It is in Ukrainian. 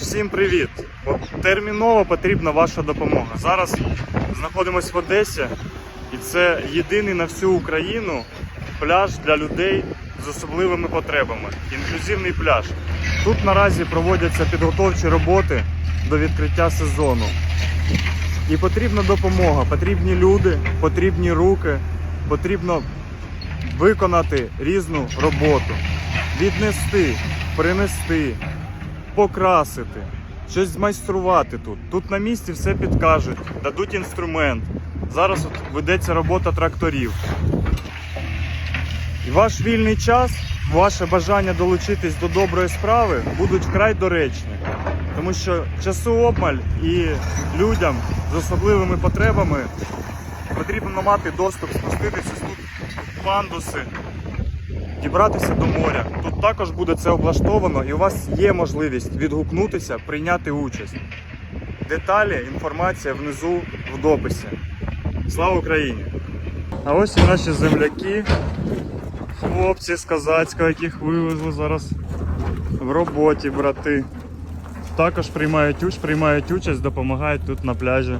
Всім привіт! От терміново потрібна ваша допомога. Зараз знаходимося в Одесі, і це єдиний на всю Україну пляж для людей з особливими потребами. Інклюзивний пляж. Тут наразі проводяться підготовчі роботи до відкриття сезону. І потрібна допомога, потрібні люди, потрібні руки, потрібно виконати різну роботу, віднести, принести, покрасити, щось змайструвати тут. Тут на місці все підкажуть, дадуть інструмент. Зараз от ведеться робота тракторів. І ваш вільний час, ваше бажання долучитись до доброї справи будуть вкрай доречні. Тому що часу обмаль і людям з особливими потребами потрібно мати доступ, спуститися тут пандуси, дібратися до моря. Тут також буде це облаштовано і у вас є можливість відгукнутися, прийняти участь. Деталі, інформація внизу в дописі. Слава Україні! А ось і наші земляки, хлопці з Казацького, яких вивезли зараз в роботі, брати. Також приймають, уч, приймають участь, допомагають тут на пляжі.